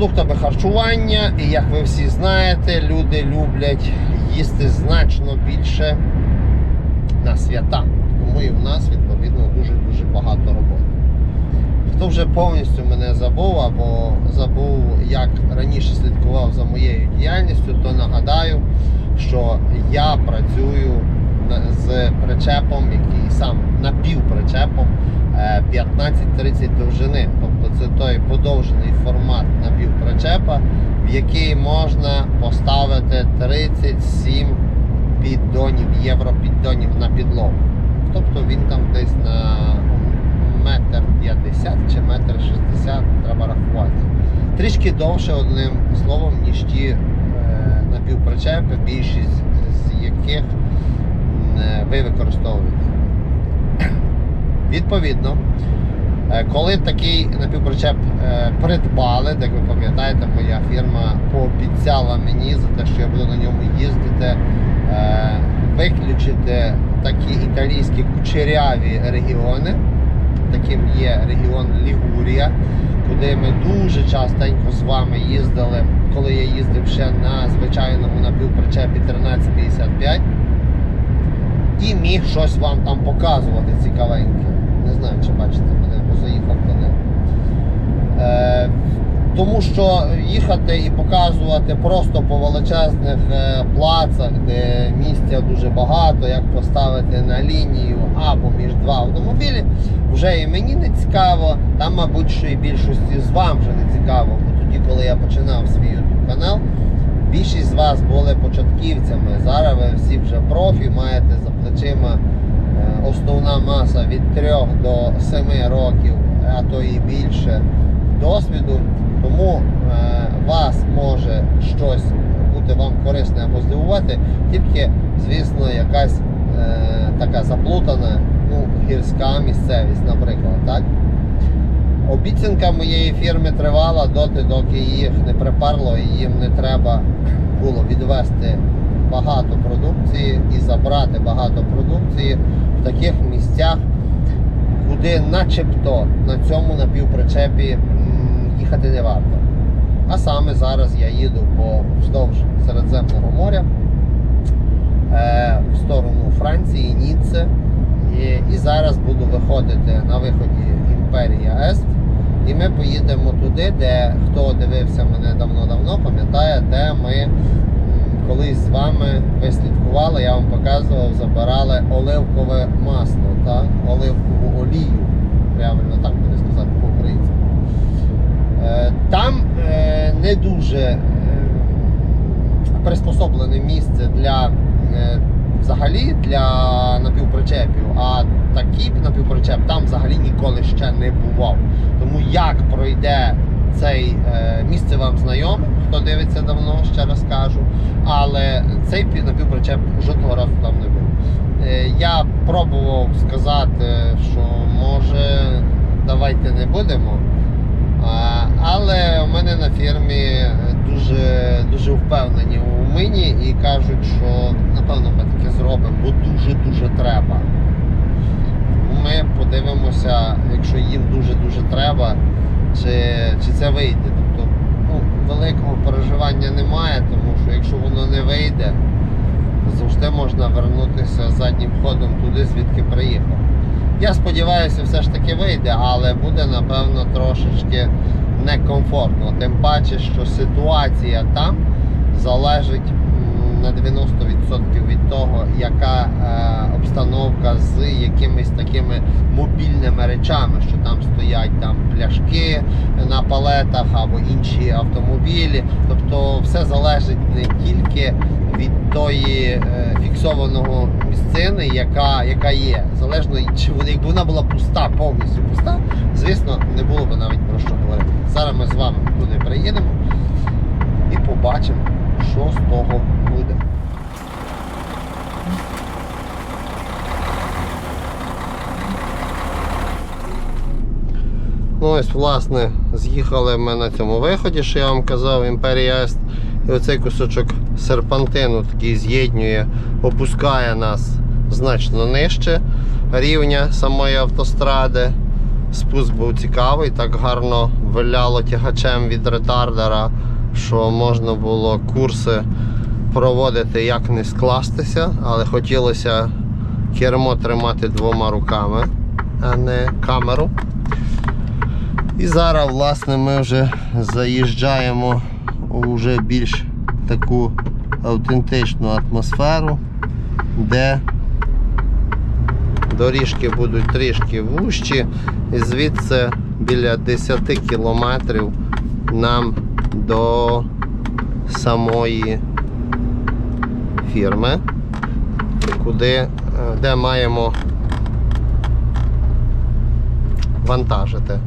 продуктами харчування, і як ви всі знаєте, люди люблять їсти значно більше на свята. Тому і в нас відповідно дуже-дуже багато роботи. Хто вже повністю мене забув або забув, як раніше слідкував за моєю діяльністю, то нагадаю, що я працюю з причепом, який сам напівпричепом е, 15-30 довжини. Це той подовжений формат напівпричепа, в який можна поставити 37 піддонів, євро піддонів на підлогу. Тобто він там десь на метр 50 чи метр 60 треба рахувати. Трішки довше одним словом, ніж ті е, напівпричепи, більшість з яких ви використовуєте. Відповідно, коли такий напівпричеп е, придбали, як ви пам'ятаєте, моя фірма пообіцяла мені за те, що я буду на ньому їздити, е, виключити такі італійські кучеряві регіони. Таким є регіон Лігурія, куди ми дуже частенько з вами їздили, коли я їздив ще на звичайному напівпричепі 1355 і міг щось вам там показувати цікавеньке. Не знаю, чи бачите мене, заїхав туди. Е, тому що їхати і показувати просто по величезних е, плацах, де місця дуже багато, як поставити на лінію або між два автомобілі, вже і мені не цікаво. Там, мабуть, що і більшості з вам вже не цікаво. Бо тоді, коли я починав свій YouTube канал, більшість з вас були початківцями. Зараз ви всі вже профі, маєте за плечима основна маса від 3 до 7 років, а то і більше досвіду. Тому е, вас може щось бути вам корисне або здивувати, тільки, звісно, якась е, така заплутана, ну, гірська місцевість, наприклад, так? Обіцянка моєї фірми тривала доти, доки їх не припарло і їм не треба було відвести багато продукції і забрати багато продукції в таких місцях, куди начебто на цьому напівпричепі їхати не варто. А саме зараз я їду по вздовж Середземного моря е, в сторону Франції, Ніцце. І, зараз буду виходити на виході Імперія Ест. І ми поїдемо туди, де хто дивився мене давно-давно, пам'ятає, де ми колись з вами ви слідкували, я вам показував, забирали оливкове масло, так? оливкову олію. Правильно так буде сказати по-українськи. Е, Там е, не дуже е, приспособлене місце для взагалі для напівпричепів, а такий напівпричеп там взагалі ніколи ще не бував. Тому як пройде цей місце вам знайоме, хто дивиться давно, ще раз кажу, але цей пі- напівпричеп жодного разу там не був. Е, я пробував сказати, що може давайте не будемо. Але у мене на фірмі дуже, дуже впевнені у мені і кажуть, що напевно ми таке зробимо, бо дуже-дуже треба. Ми подивимося, якщо їм дуже-дуже треба, чи, чи це вийде. Великого переживання немає, тому що якщо воно не вийде, завжди можна вернутися заднім ходом туди, звідки приїхав. Я сподіваюся, все ж таки вийде, але буде напевно трошечки некомфортно. Тим паче, що ситуація там залежить на 90% від того, яка е, обстановка з якимись такими мобільними речами, що там стоять там пляшки на палетах або інші автомобілі. Тобто все залежить не тільки від тої е, фіксованого місцини, яка, яка є. Залежно, чи вона- якби вона була пуста, повністю пуста, звісно, не було б навіть про що говорити. Зараз ми з вами туди приїдемо і побачимо, що з того буде. Ну ось, власне, з'їхали ми на цьому виході, що я вам казав, імперіаст. І оцей кусочок серпантину такий з'єднює, опускає нас значно нижче рівня самої автостради. Спуск був цікавий, так гарно виляло тягачем від ретардера що можна було курси проводити як не скластися, але хотілося кермо тримати двома руками, а не камеру. І зараз, власне, ми вже заїжджаємо у вже більш таку автентичну атмосферу, де доріжки будуть трішки вужчі, і звідси біля 10 кілометрів нам до самої фірми, куди, е, де маємо вантажити.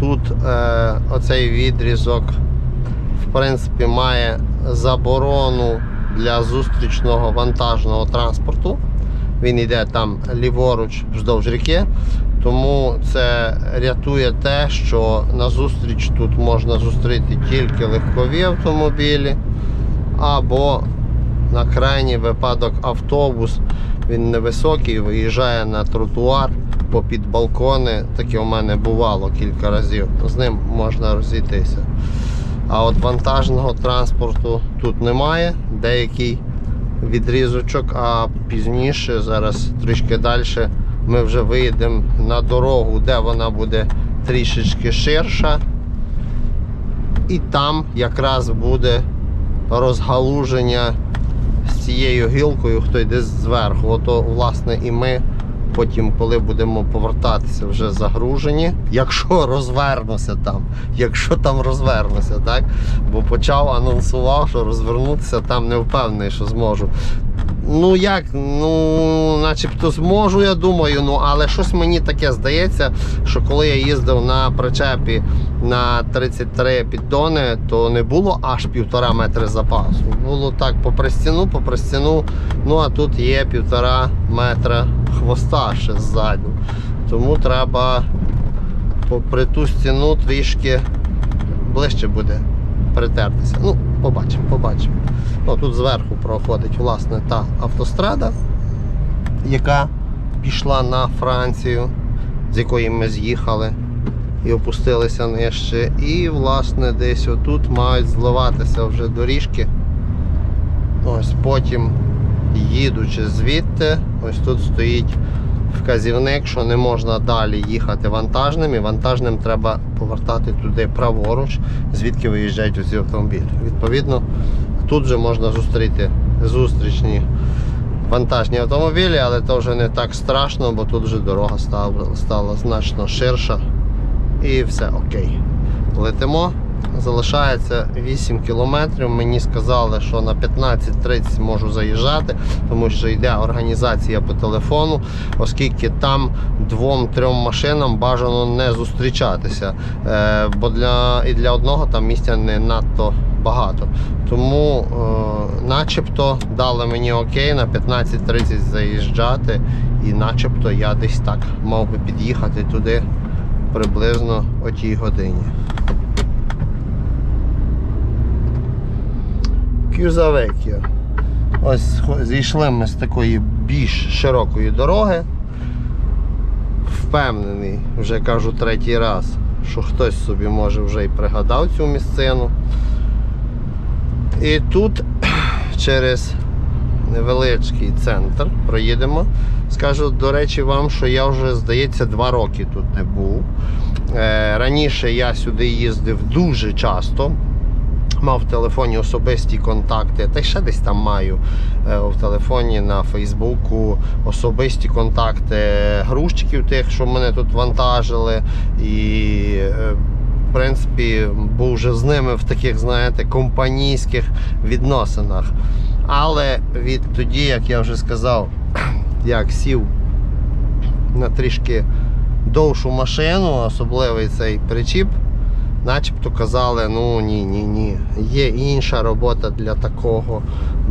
Тут е, оцей відрізок в принципі має заборону для зустрічного вантажного транспорту. Він йде там ліворуч вздовж ріки. Тому це рятує те, що на зустріч тут можна зустріти тільки легкові автомобілі, або на крайній випадок автобус. Він невисокий, виїжджає на тротуар попід балкони. Таке у мене бувало кілька разів. З ним можна розійтися. А от вантажного транспорту тут немає. Деякий відрізочок, а пізніше, зараз трішки далі, ми вже виїдемо на дорогу, де вона буде трішечки ширша. І там якраз буде розгалуження з цією гілкою, хто йде зверху. Ото, власне, і ми потім, коли будемо повертатися, вже загружені. Якщо розвернуся там, якщо там розвернуся, так? Бо почав анонсував, що розвернутися там не впевнений, що зможу. Ну як, ну, начебто зможу, я думаю, ну але щось мені таке здається, що коли я їздив на причепі на 33 піддони, то не було аж півтора метри запасу. Було так попри стіну, попри стіну, ну а тут є півтора метра хвоста ще ззаду. Тому треба попри ту стіну трішки ближче буде притертися. Ну, побачимо, побачимо. О, тут зверху проходить власне та автострада, яка пішла на Францію, з якої ми з'їхали і опустилися нижче. І, власне, десь отут мають зливатися вже доріжки. Ось потім, їдучи звідти, ось тут стоїть вказівник, що не можна далі їхати вантажним, і вантажним треба повертати туди праворуч, звідки виїжджають усі автомобілі. Відповідно, тут же можна зустріти зустрічні вантажні автомобілі, але це вже не так страшно, бо тут вже дорога стала, стала значно ширша. І все окей. Летимо. Залишається 8 кілометрів. Мені сказали, що на 15-30 можу заїжджати, тому що йде організація по телефону, оскільки там двом-трьом машинам бажано не зустрічатися. Е, бо для, і для одного там місця не надто багато. Тому, е, начебто, дали мені окей на 15-30 заїжджати, і начебто я десь так мав би під'їхати туди приблизно о тій годині. Кюзавекіо. Ось зійшли ми з такої більш широкої дороги. Впевнений, вже кажу третій раз, що хтось собі може вже й пригадав цю місцину. І тут через невеличкий центр проїдемо. Скажу, до речі, вам, що я вже, здається, два роки тут не був. Е, Раніше я сюди їздив дуже часто. Мав в телефоні особисті контакти, та й ще десь там маю е, в телефоні на Фейсбуку особисті контакти грузчиків тих, що мене тут вантажили. І е, в принципі був вже з ними в таких, знаєте, компанійських відносинах. Але від тоді, як я вже сказав, як сів на трішки довшу машину, особливий цей причіп, начебто казали, ну ні, ні, ні. Є інша робота для такого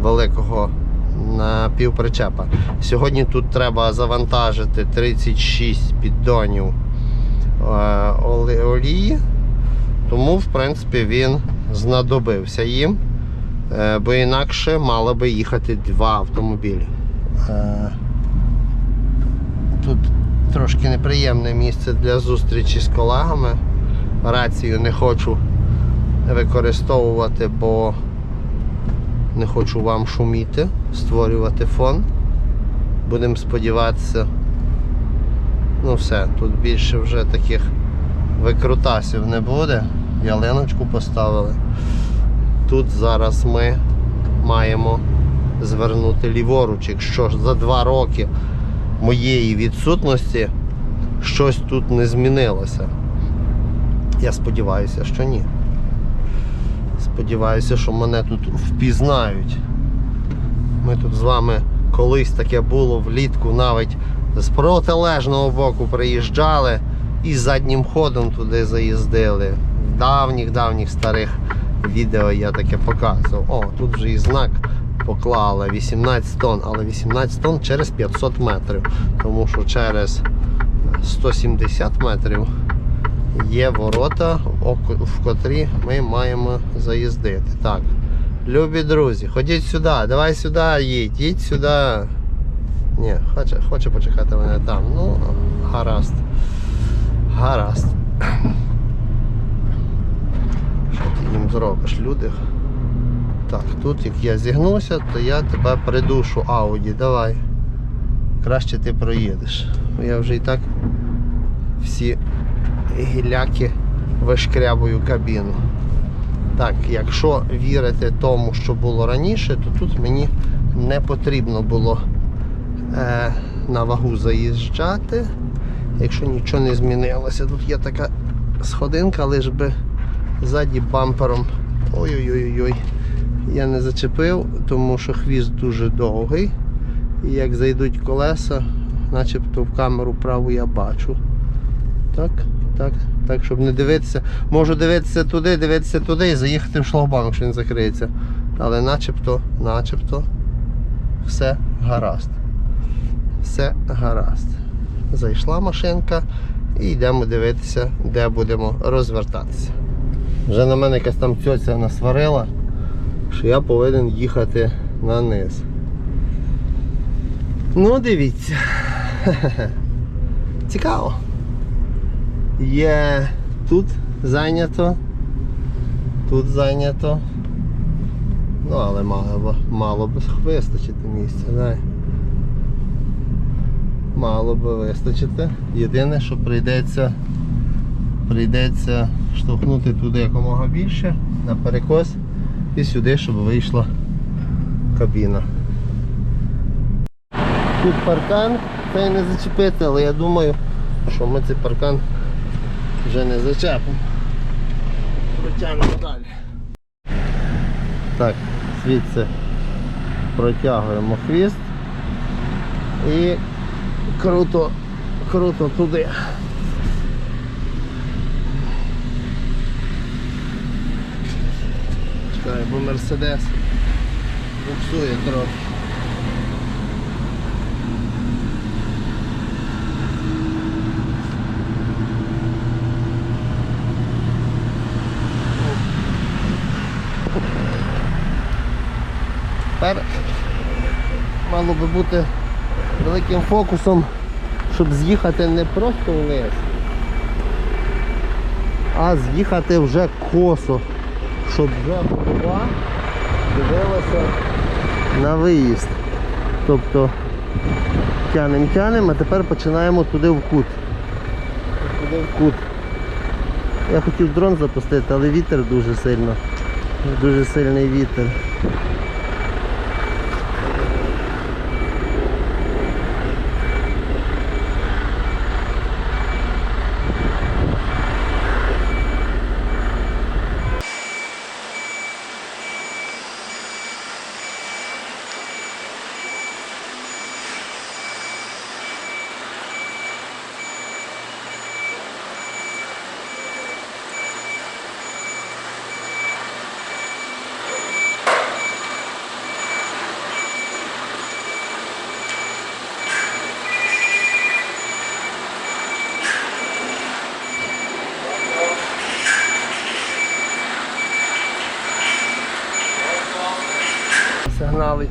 великого напівпричепа. Сьогодні тут треба завантажити 36 піддонів оле- олії. Тому, в принципі, він знадобився їм. Е, Бо інакше мало би їхати два автомобілі. Е, Тут трошки неприємне місце для зустрічі з колегами. Рацію не хочу використовувати, бо не хочу вам шуміти, створювати фон. Будемо сподіватися. Ну все, тут більше вже таких викрутасів не буде. Ялиночку поставили. Тут зараз ми маємо звернути ліворуч, якщо за два роки моєї відсутності щось тут не змінилося. Я сподіваюся, що ні. Сподіваюся, що мене тут впізнають. Ми тут з вами колись таке було влітку, навіть з протилежного боку приїжджали і заднім ходом туди заїздили. В давніх-давніх старих відео я таке показував. О, тут вже і знак поклали 18 тонн, але 18 тонн через 500 метрів. Тому що через 170 метрів є ворота, в котрі ми маємо заїздити. Так. Любі друзі, ходіть сюди, давай сюди їдь, їдь сюди. Ні, хоче, хоче почекати мене там. Ну, гаразд. Гаразд. Що ти їм зробиш, люди? Так, тут як я зігнуся, то я тебе придушу Ауді, давай. Краще ти проїдеш. Я вже і так всі гіляки вишкрябую кабіну. Так, якщо вірити тому, що було раніше, то тут мені не потрібно було е, на вагу заїжджати. Якщо нічого не змінилося, тут є така сходинка, лиш би ззаді бампером. Ой-ой-ой-ой. Я не зачепив, тому що хвіст дуже довгий. І як зайдуть колеса, начебто в камеру праву я бачу. Так, так, так, щоб не дивитися. Можу дивитися туди, дивитися туди і заїхати в шлагбаум, якщо він закриється. Але начебто, начебто, все гаразд. Все гаразд. Зайшла машинка і йдемо дивитися, де будемо розвертатися. Вже на мене якась там цьоця насварила, що я повинен їхати на низ. Ну, дивіться. Цікаво. Є тут зайнято, тут зайнято. Ну, але мало, мало б вистачити місця, дай. Мало би вистачити. Єдине, що прийдеться, прийдеться штовхнути туди якомога більше, на перекос і сюди, щоб вийшла кабіна. Тут паркан, цей не зачепити, але я думаю, що ми цей паркан вже не зачепимо. Протягнемо далі. Так, звідси протягуємо хвіст і круто, круто туди. Чекай, бо Мерседес буксує трохи. Тепер мало би бути великим фокусом, щоб з'їхати не просто вниз, а з'їхати вже косо, щоб вже голова дивилася на виїзд. Тобто тянемо, тянемо, а тепер починаємо туди в кут. Туди в кут. Я хотів дрон запустити, але вітер дуже сильно. Дуже сильний вітер.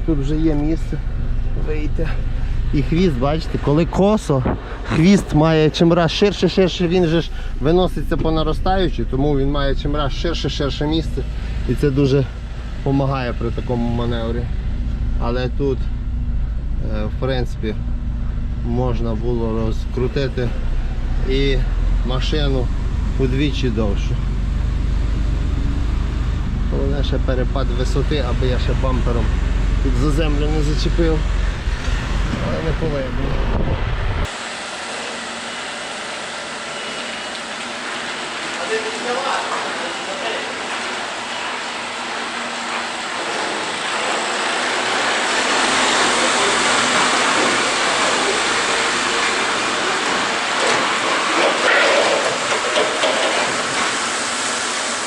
Тут вже є місце вийти. І хвіст, бачите, коли косо, хвіст має чим раз ширше, ширше, він же ж виноситься по наростаючій, тому він має чим раз ширше, ширше місце. І це дуже допомагає при такому маневрі. Але тут, е, в принципі, можна було розкрутити і машину удвічі довше. Головне ще перепад висоти, аби я ще бампером тут за землю не зачепив. Але не.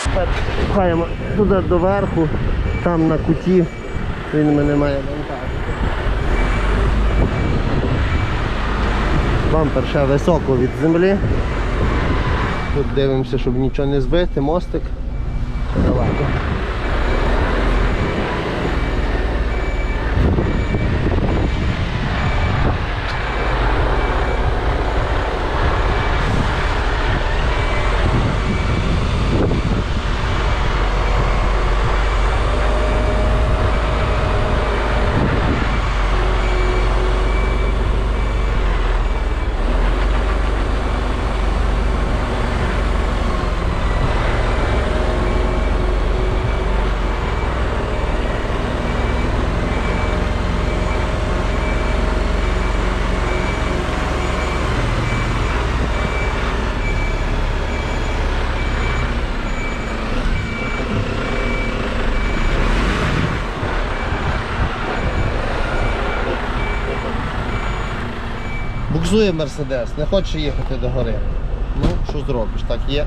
Тепер пхаємо туди доверху, там на куті він мене має вантажити. Бампер ще високо від землі. Тут дивимося, щоб нічого не збити, мостик. Далеко. Буксує Мерседес, не хоче їхати до гори. Ну, що зробиш, так є.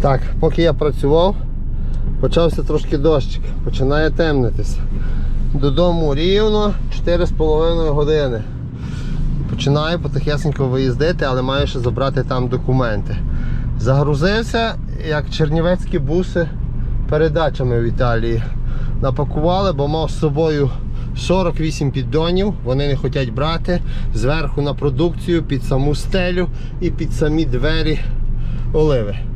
Так, поки я працював, почався трошки дощик, починає темнитися. Додому рівно 4,5 години. Починаю потихесенько виїздити, але маю ще забрати там документи. Загрузився, як чернівецькі буси передачами в Італії. Напакували, бо мав з собою 48 піддонів, вони не хочуть брати зверху на продукцію, під саму стелю і під самі двері оливи.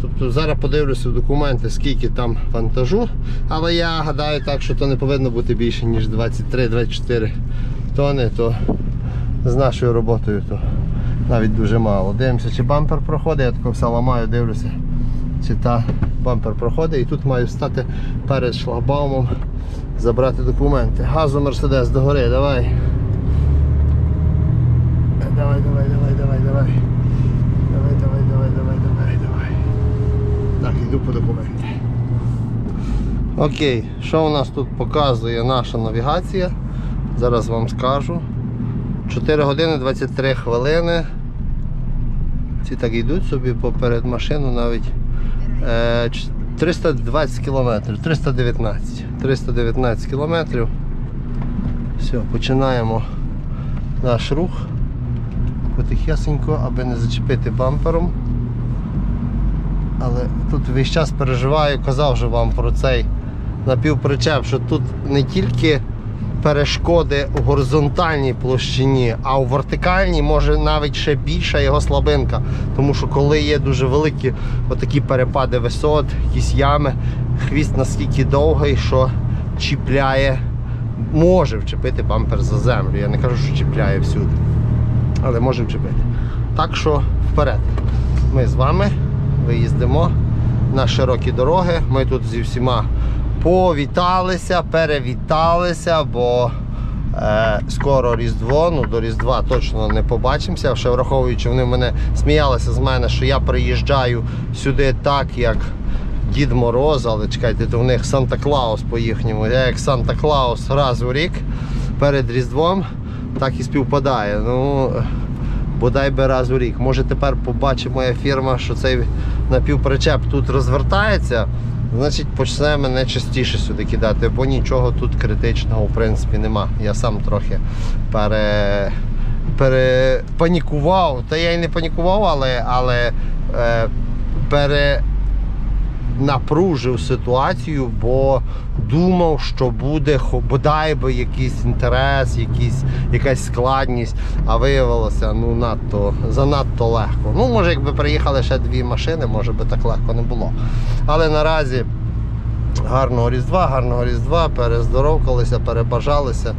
Тобто зараз подивлюся в документи, скільки там вантажу, але я гадаю так, що то не повинно бути більше, ніж 23-24 тони, то з нашою роботою то навіть дуже мало. Дивимося, чи бампер проходить, я тако все ламаю, дивлюся, чи та бампер проходить. І тут маю стати перед шлагбаумом, забрати документи. Газу Мерседес догори, давай. Давай, давай, давай, давай, давай давай, давай, давай, давай, давай. Так, йду по документи. Окей, що у нас тут показує наша навігація? Зараз вам скажу. 4 години 23 хвилини. Ці так йдуть собі поперед машину навіть е, 320 кілометрів, 319. 319 кілометрів. Все, починаємо наш рух потихесенько, аби не зачепити бампером. Але тут весь час переживаю, казав вже вам про цей напівпричеп, що тут не тільки перешкоди у горизонтальній площині, а у вертикальній може навіть ще більша його слабинка. Тому що коли є дуже великі отакі перепади висот, якісь ями, хвіст наскільки довгий, що чіпляє, може вчепити бампер за землю. Я не кажу, що чіпляє всюди, але може вчепити. Так що вперед. Ми з вами виїздимо на широкі дороги. Ми тут зі всіма повіталися, перевіталися, бо Е, скоро Різдво, ну до Різдва точно не побачимося. Ще враховуючи, вони мене сміялися з мене, що я приїжджаю сюди так, як Дід Мороз, але чекайте, то в них Санта Клаус по їхньому. Я як Санта Клаус раз у рік перед Різдвом, так і співпадає. Ну, бодай би раз у рік. Може тепер побачить моя фірма, що цей напівпричеп тут розвертається. Значить, почне мене частіше сюди кидати, бо нічого тут критичного в принципі нема. Я сам трохи пере, перепанікував. Та я й не панікував, але, але е, пере, напружив ситуацію, бо думав, що буде бодай би якийсь інтерес, якийсь, якась складність, а виявилося ну надто занадто легко. Ну, може, якби приїхали ще дві машини, може би так легко не було. Але наразі гарного Різдва, гарного Різдва, перездоровкалися, перебажалися.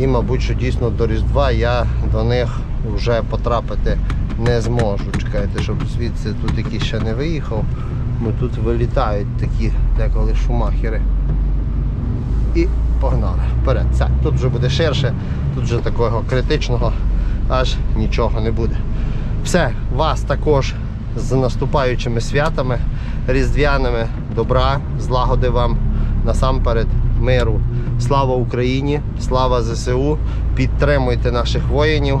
І, мабуть, що дійсно до Різдва я до них вже потрапити не зможу. Чекайте, щоб звідси тут якийсь ще не виїхав. Бо тут вилітають такі деколи шумахери. І погнали. Вперед. Все. Тут вже буде ширше, тут вже такого критичного аж нічого не буде. Все, вас також з наступаючими святами, різдвяними, добра, злагоди вам насамперед миру. Слава Україні, слава ЗСУ. Підтримуйте наших воїнів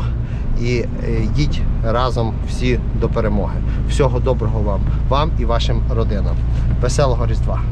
і їдь йдіть разом всі до перемоги. Всього доброго вам, вам і вашим родинам. Веселого Різдва!